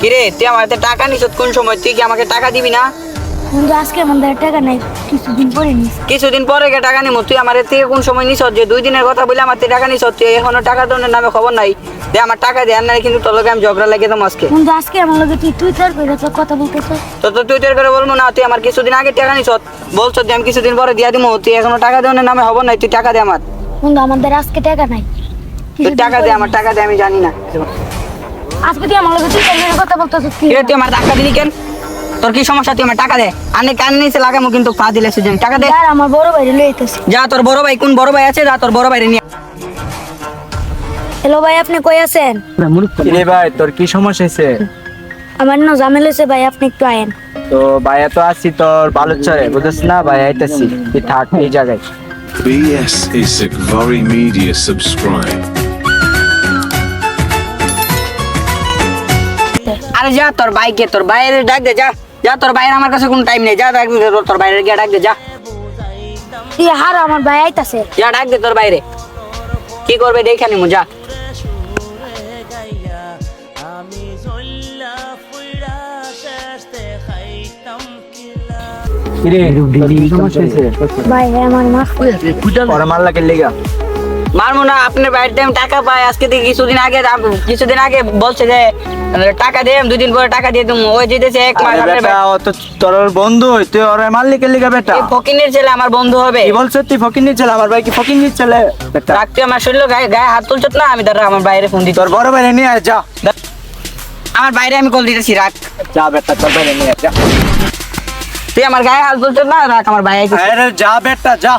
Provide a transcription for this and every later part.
কিরে তুই আমার হাতে টাকা নিছ কোন সময়? তুই কি আমাকে টাকা দিবি না? বন্ধু আজকে আমাদের টাকা নাই কিছুদিন পরে নিস। কিছুদিন পরে গে টাকা নিমু তুই আমার থেকে কোন সময় নিছ যে দুই দিনের কথা বলে আমার থেকে টাকা নিছ তুই এখনও টাকা দনের নামে খবর নাই। দে আমার টাকা দে আর নাই কিন্তু তোর লগে আমি ঝগড়া লাগিয়ে দেবো আজকে। বন্ধু আজকে আমার লগে তুই টুইটার করে তো কথা বলতেছ তো তো তুই তোর করে বলব না তুই আমার কিছুদিন আগে টাকা নিছ বলছ যে আমি কিছুদিন পরে দিয়া দিমু তুই এখনও টাকা দেওয়ার নামে খবর নাই তুই টাকা দে আমার। বন্ধু আমাদের আজকে টাকা নাই। তুই টাকা দে আমার টাকা দে আমি জানি না। আজকে তুই আমার লগে করে কথা বলতেছ কি? তুই আমার টাকা দিলি কেন? তোর কি সমস্যা? তুই আমার টাকা দে। আনে কান নিচে লাগামু কিন্তু পা দিলে সুজন। টাকা দে। আর আমার বড় ভাই লইতেছে যা তোর বড় ভাই কোন বড় ভাই আছে? যা তোর বড় ভাই নিয়ে হ্যালো ভাই আপনি কই আছেন? রে ভাই তোর কি সমস্যা হয়েছে আমার না ঝামেলা হয়েছে ভাই আপনি একটু আয়েন। তো ভাইয়া তো আছি তোর বালুচরে বুঝছিস না? ভাই আইতাছি। তুই থাক এই জায়গায়। BS Isaac Vori Media subscribe. আরে যা তোর বাইকে তোর বাইরে ডাক দে যা। যা তোর বাইরে আমার কাছে কোনো টাইম নেই যা ডাক দে তোর বাইরে গিয়ে ডাক দে যা। তুই হার আমার ভাই আইতাছে। যা ডাক দে তোর বাইরে কি করবে দেখে নিমু যা। কি ভাই আমার দিন। ওরা মার লাগে লেগা। মারমু না আপনার বাড়িতে আমি টাকা পাই আজকে থেকে কিছুদিন আগে কিছুদিন আগে বলছে যে টাকা দিয়ে দুই দিন পরে টাকা দিয়ে তুমি ওই যেতেছে এক মাস তো তোর বন্ধু তুই ওরা মার লিখে লেগা বেটা? ফকিনের ছেলে আমার বন্ধু হবে। কি বলছ তুই ফকির নিয়ে চলে আমার ভাই কি ফকির নিয়ে চলে বেটা রাখতে আমার শরীর গায়ে গায়ে হাত তুলছত না আমি দাঁড়া আমার বাইরে ফোন দিত তোর বড় ভাই নিয়ে আয় যা। আমার বাইরে আমি কল দিতেছি রাখ। যা বেটা তোর ভাই নিয়ে যা। তুই আমার গায়ে হাত তুলছত না রাখ আমার বাইরে যা বেটা যা।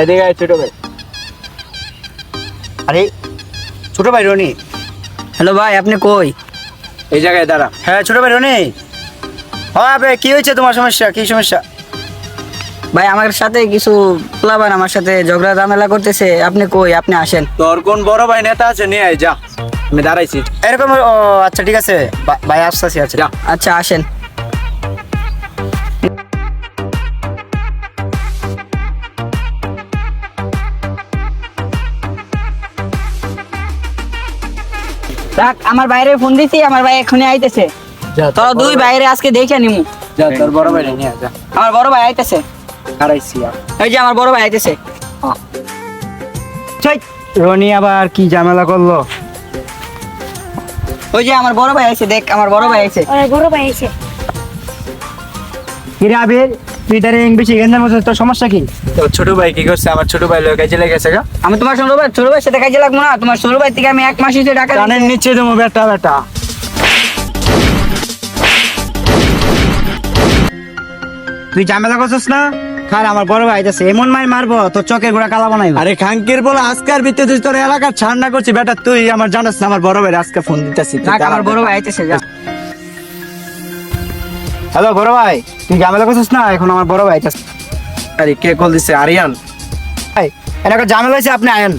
এদিকে আয় ছোট ভাই। আরে ছোট ভাই রনি। হ্যালো ভাই আপনি কই? এই জায়গায় দাঁড়া। হ্যাঁ ছোট ভাই রনি। হ্যাঁ ভাই কি হয়েছে তোমার সমস্যা? কি সমস্যা? ভাই আমার সাথে কিছু প্লাবার আমার সাথে ঝগড়া ঝামেলা করতেছে। আপনি কই? আপনি আসেন। তোর কোন বড় ভাই নেতা আছে? নিয়ে আয় যা। আমি দাঁড়াইছি। এরকম ও আচ্ছা ঠিক আছে। ভাই আসতেছি আচ্ছা। আচ্ছা আসেন। রাখ আমার বাইরে ফোন দিছি আমার ভাই এখনই আইতেছে। যা তো দুই বাইরে আজকে দেখে নিমু। যা তোর বড় ভাই নিয়ে যা। আমার বড় ভাই আইতেছে। এই যে আমার বড় ভাই আইতেছে। রনি আবার কি ঝামেলা করল? ওই যে আমার বড় ভাই আইছে দেখ আমার বড় ভাই আছে বড় ভাই কিরে বেশি মতো তোর সমস্যা কি? তোর ছোট ভাই কি করছে? আমার ছোট ভাই লোক কাজে লেগেছে গা। আমি তোমার ছোট ভাই ছোট ভাই সাথে কাজে লাগবো না। তোমার ছোট ভাই থেকে আমি এক মাস হিসেবে টাকা কানের নিচে দেবো বেটা বেটা তুই ঝামেলা করছিস না? খার আমার বড় ভাই আছে এমন মার মারবো তোর চোখের গোড়া কালা বানাইবো। আরে খাঙ্কির বলে আজকার ভিত্তিতে তুই তোর এলাকার ছাড়না করছি বেটা তুই আমার জানাস না আমার বড় ভাই আজকে ফোন দিতেছি। আমার বড় ভাই আইতেছে যা। হ্যালো বড় ভাই তুই ঝামেলা করছিস না? এখন আমার বড় ভাই আরে কে কল দিছে? আরিয়ান। ভাই এলাকা ঝামেলা হয়েছে আপনি আয়েন।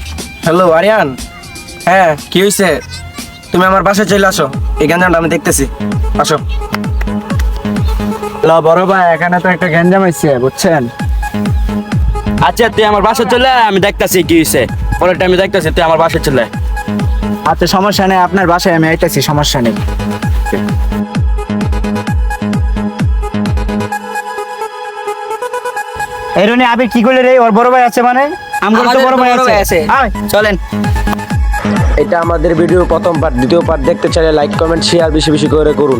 হ্যালো আরিয়ান। হ্যাঁ কি হয়েছে তুমি আমার বাসায় চলে আসো। এই গ্যাঞ্জামটা আমি দেখতেছি। আসো। হ্যালো বড় ভাই এখানে তো একটা গ্যাঞ্জাম হয়েছে বুঝছেন? আচ্ছা তুই আমার বাসায় চলে আয়, আমি দেখতাছি কি হয়েছে পরেরটা আমি দেখতাছি তুই আমার বাসায় চলে আয়। আচ্ছা সমস্যা নেই আপনার বাসায় আমি আইতেছি সমস্যা নেই। এরনে আবে কি করলে রে? ওর বড় ভাই আছে মানে? আমগুলো তো বড় ভাই আছে। আয়। চলেন। এটা আমাদের ভিডিও প্রথম পার্ট দ্বিতীয় পার্ট দেখতে চাইলে লাইক কমেন্ট শেয়ার বেশি বেশি করে করুন।